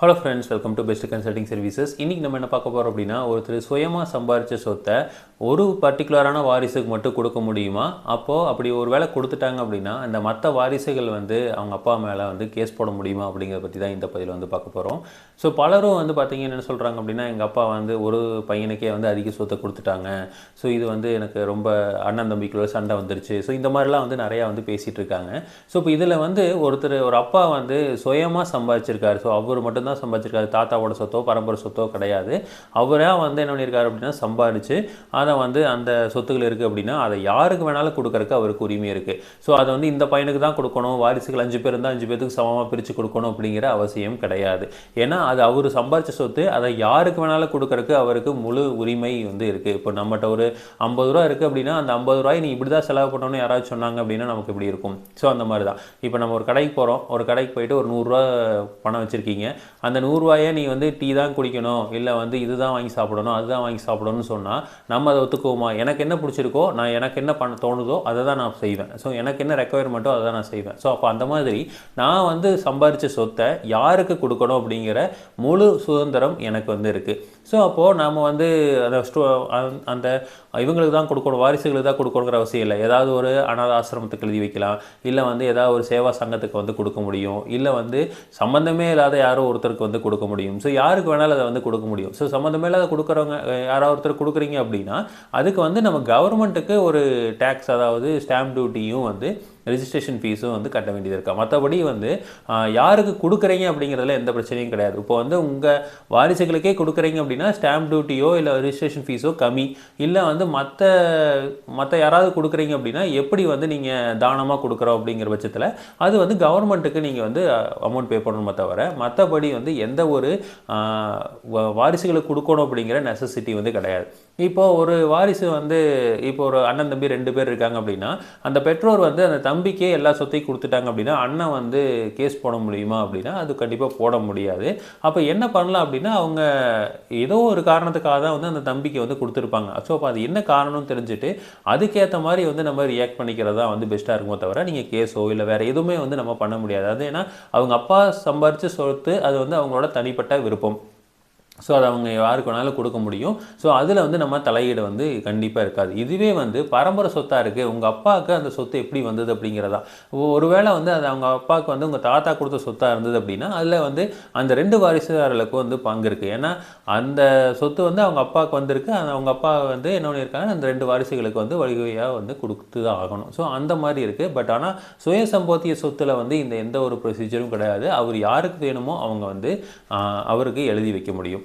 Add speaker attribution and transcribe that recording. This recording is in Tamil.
Speaker 1: Hello friends welcome to best consulting services இன்றைக்கி நம்ம என்ன பார்க்க போகிறோம் அப்படின்னா ஒருத்தர் சுயமாக சம்பாரித்த சொத்தை ஒரு பர்டிகுலரான வாரிசுக்கு மட்டும் கொடுக்க முடியுமா? அப்போது அப்படி ஒரு வேளை கொடுத்துட்டாங்க அப்படின்னா அந்த மற்ற வாரிசுகள் வந்து அவங்க அப்பா மேலே வந்து கேஸ் போட முடியுமா அப்படிங்கிறத பற்றி தான் இந்த பதிவில் வந்து பார்க்க போகிறோம் ஸோ பலரும் வந்து பார்த்தீங்க என்ன சொல்கிறாங்க அப்படின்னா எங்கள் அப்பா வந்து ஒரு பையனுக்கே வந்து அதிக சொத்தை கொடுத்துட்டாங்க. ஸோ இது வந்து எனக்கு ரொம்ப அண்ணன் தம்பிக்குள்ள சண்டை வந்துருச்சு. ஸோ இந்த மாதிரிலாம் வந்து நிறையா வந்து பேசிகிட்டு இருக்காங்க. ஸோ இப்போ இதில் வந்து ஒருத்தர் ஒரு அப்பா வந்து சுயமாக சம்பாதிச்சிருக்காரு ஸோ அவர் மட்டும்தான் சம்பாதிச்சிருக்காரு. தாத்தாவோட சொத்தோ பரம்பரை சொத்தோ கிடையாது. அவராக வந்து என்ன பண்ணியிருக்காரு அப்படின்னா சம்பாதிச்சு அதை வந்து அந்த சொத்துக்கள் இருக்குது அப்படின்னா அதை யாருக்கு வேணாலும் கொடுக்கறக்கு அவருக்கு உரிமை இருக்குது ஸோ அதை வந்து இந்த பையனுக்கு தான் கொடுக்கணும். வாரிசுகள் அஞ்சு பேர் இருந்தால் அஞ்சு பேருக்கு சமமாக பிரித்து கொடுக்கணும் அப்படிங்கிற அவசியம் கிடையாது. ஏன்னா அது அவர் சம்பாதிச்ச சொத்து அதை யாருக்கு வேணாலும் கொடுக்கறக்கு அவருக்கு முழு உரிமை வந்து இருக்குது இப்போ நம்மகிட்ட ஒரு ஐம்பது ரூபா இருக்குது அப்படின்னா அந்த ஐம்பது ரூபாய் நீ இப்படி தான் செலவு பண்ணணும்னு யாராவது சொன்னாங்க அப்படின்னா நமக்கு இப்படி இருக்கும். ஸோ அந்த மாதிரி தான் இப்போ நம்ம ஒரு கடைக்கு போகிறோம் ஒரு கடைக்கு போயிட்டு ஒரு நூறுரூவா பணம் வச்சுருக்கீங்க. அந்த நூறுரூவாயை நீ வந்து டீ தான் குடிக்கணும் இல்லை வந்து இதுதான் வாங்கி சாப்பிடணும் அதுதான் வாங்கி சாப்பிடணும்னு சொன்னால் நம்ம அதை ஒத்துக்குவோமா? எனக்கு என்ன பிடிச்சிருக்கோ நான் எனக்கு என்ன பண்ண தோணுதோ அதை தான் நான் செய்வேன். ஸோ எனக்கு என்ன ரெக்குவயர்மெண்ட்டோ அதை தான் நான் செய்வேன். ஸோ அப்போ அந்த மாதிரி நான் வந்து சம்பாரித்த சொத்தை யாருக்கு கொடுக்கணும் அப்படிங்கிற முழு சுதந்திரம் எனக்கு வந்து இருக்குது ஸோ அப்போது நாம் வந்து அந்த ஸ்டோ அந்த- அந்த இவங்களுக்கு தான் கொடுக்கணும் வாரிசுகளுக்கு தான் கொடுக்கணுங்கிற அவசியம் இல்லை. ஏதாவது ஒரு அனாத ஆசிரமத்துக்கு எழுதி வைக்கலாம் இல்லை வந்து ஏதாவது ஒரு சேவா சங்கத்துக்கு வந்து கொடுக்க முடியும் இல்லை வந்து சம்மந்தமே இல்லாத யாரோ ஒருத்தர் ஒருத்தருக்கு வந்து கொடுக்க முடியும். ஸோ யாருக்கு வேணாலும் அதை வந்து கொடுக்க முடியும். ஸோ சம்மந்தமே இல்லாத கொடுக்குறவங்க யாராவது ஒருத்தர் கொடுக்குறீங்க அப்படின்னா அதுக்கு வந்து நம்ம கவர்மெண்ட்டுக்கு ஒரு டேக்ஸ் அதாவது ஸ்டாம்ப் டியூட்டியும் வந்து ரிஜிஸ்ட்ரேஷன் ஃபீஸும் வந்து கட்ட வேண்டியது இருக்கா. மற்றபடி வந்து யாருக்கு கொடுக்குறீங்க அப்படிங்கிறதுல எந்த பிரச்சனையும் கிடையாது. இப்போ வந்து உங்கள் வாரிசுகளுக்கே கொடுக்குறீங்க அப்படின்னா ஸ்டாம்ப் டியூட்டியோ இல்லை ரிஜிஸ்ட்ரேஷன் ஃபீஸோ கம்மி. இல்லை வந்து மற்ற மற்ற யாராவது கொடுக்குறீங்க அப்படின்னா எப்படி வந்து நீங்கள் தானமாக கொடுக்குறோம் அப்படிங்கிற பட்சத்தில் அது வந்து கவர்மெண்ட்டுக்கு நீங்கள் வந்து அமௌண்ட் பே பண்ணணுமே தவிர மற்றபடி வந்து எந்த ஒரு வாரிசுகளுக்கு கொடுக்கணும் அப்படிங்கிற நெசசிட்டி வந்து கிடையாது. இப்போ ஒரு வாரிசு வந்து இப்போ ஒரு அண்ணன் தம்பி ரெண்டு பேர் இருக்காங்க அப்படின்னா அந்த பெற்றோர் வந்து அந்த தம்பிக்கே எல்லா சொத்தையும் கொடுத்துட்டாங்க அப்படின்னா அண்ணன் வந்து கேஸ் போட முடியுமா அப்படின்னா அது கண்டிப்பாக போட முடியாது. அப்போ என்ன பண்ணலாம் அப்படின்னா அவங்க ஏதோ ஒரு காரணத்துக்காக தான் வந்து அந்த தம்பிக்கு வந்து கொடுத்துருப்பாங்க. ஸோ அப்போ அது என்ன காரணம்னு தெரிஞ்சுட்டு அதுக்கேற்ற மாதிரி வந்து நம்ம ரியாக்ட் பண்ணிக்கிறதா வந்து பெஸ்ட்டாக இருக்குமோ தவிர நீங்கள் கேஸோ இல்லை வேறு எதுவுமே வந்து நம்ம பண்ண முடியாது. அது ஏன்னா அவங்க அப்பா சம்பாரித்து சொத்து அது வந்து அவங்களோட தனிப்பட்ட விருப்பம். ஸோ அதை அவங்க யாருக்கு வேணாலும் கொடுக்க முடியும். ஸோ அதில் வந்து நம்ம தலையீடு வந்து கண்டிப்பாக இருக்காது. இதுவே வந்து பரம்பரை சொத்தாக இருக்குது உங்கள் அப்பாவுக்கு அந்த சொத்து எப்படி வந்தது அப்படிங்கிறதா? ஒருவேளை வந்து அது அவங்க அப்பாவுக்கு வந்து உங்கள் தாத்தா கொடுத்த சொத்தாக இருந்தது அப்படின்னா அதில் வந்து அந்த ரெண்டு வாரிசுதாரர்களுக்கும் வந்து பங்கு இருக்குது ஏன்னா அந்த சொத்து வந்து அவங்க அப்பாவுக்கு வந்திருக்கு. அது அவங்க அப்பா வந்து என்ன பண்ணியிருக்காங்க அந்த ரெண்டு வாரிசுகளுக்கு வந்து வழிவகையாக வந்து கொடுத்து தான் ஆகணும். ஸோ அந்த மாதிரி இருக்குது பட் ஆனால் சுய சம்போத்திய சொத்துல வந்து இந்த எந்த ஒரு ப்ரொசீஜரும் கிடையாது. அவர் யாருக்கு வேணுமோ அவங்க வந்து அவருக்கு எழுதி வைக்க முடியும்.